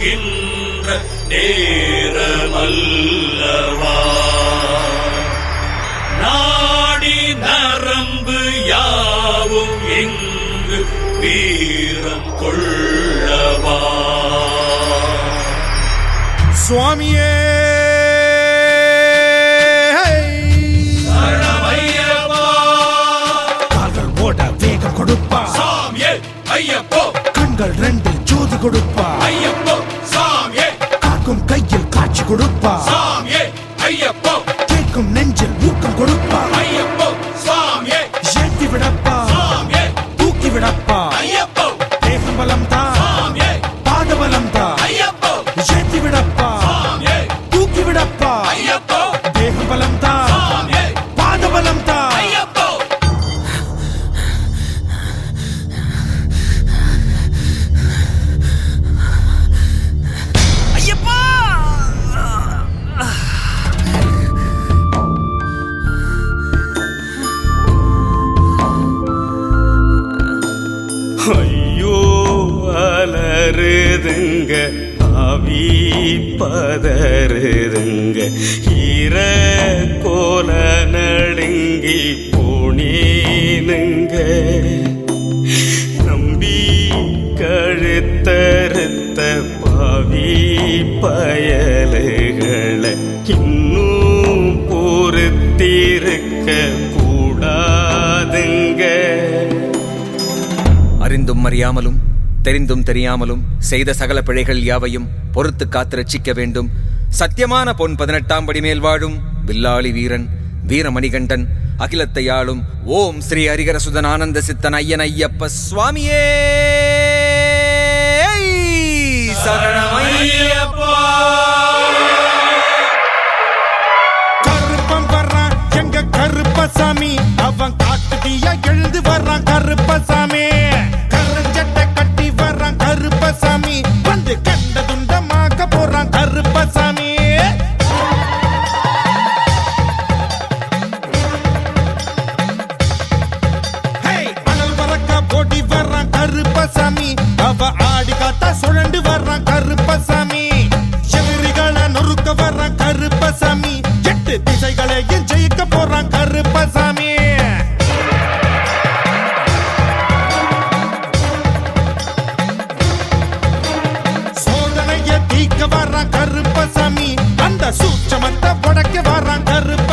நேரமல்லவா? நாடி நரம்பு யாவும் எங்கு வீரம் கொள்ளவா? சுவாமியே கொடுப்பா. சாமியே ஐயப்போ. கண்கள் ரெண்டு ஜோதி கொடுப்பா. கொடுப்பா. ஐயப்போ. கேட்கும் நெஞ்சில் ஊக்கம் கொடுப்பா. ஐயப்போ சாமியே. ஏற்றி விடப்பா. சாமியே. தூக்கி விடப்பா. ஐயப்போ. தேகம் பலம் தான் சாமியே. பாத பலம் தான் ஐயப்போ. ஏற்றி விடப்பா. சாமியே. தூக்கி விடப்பா. ஐயப்போ. பதறுதுங்க ஆவி பதறுதுங்க. ஈர கோல நடுங்கி போனேனுங்க. நம்பி கழுத்தறுத்த பாவி பயலுகளை இன்னும் பொறுத்திருக்க கூடாதுங்க. அறிந்தும் அறியாமலும் தெரிந்தும் தெரியாமலும் செய்த சகல பிழைகள் யாவையும் பொறுத்து காத்து ரட்சிக்க வேண்டும். சத்தியமான பொன் பதினெட்டாம் படி மேல் வாழும் வில்லாளி வீரன் வீரமணிகண்டன் அகிலத்தை ஆளும் ஓம் ஸ்ரீ ஹரிகரசுதன் ஆனந்த சித்தன் ஐயன் ஐயப்ப சுவாமியே! கருப்பன் வர்றான் எங்க கருப்பசாமி? அவன் காட்டுதியா எழுந்து வர்றான் கருப்பசாமி. திசைகளையும் ஜெயிக்க போறான் கருப்பசாமி. சோதனைய தீக்க வர்றான் கருப்பசாமி. அந்த சூட்சமத்தை உடைக்க வர்றான் கருப்பசாமி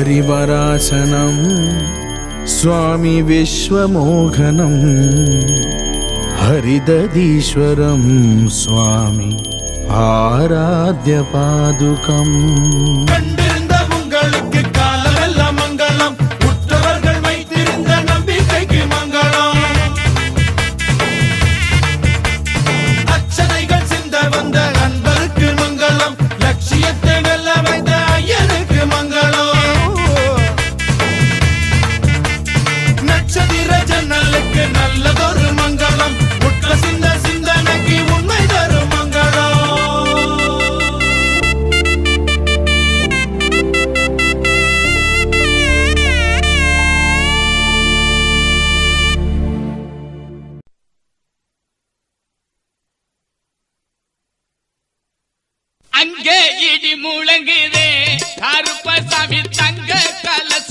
हरिवरासनं स्वामि विश्वमोहनं हरिदधीश्वरं स्वामि आराध्यपादुकम् அங்கே இடி முழங்குதே. கருப்பசாமி தங்க கலச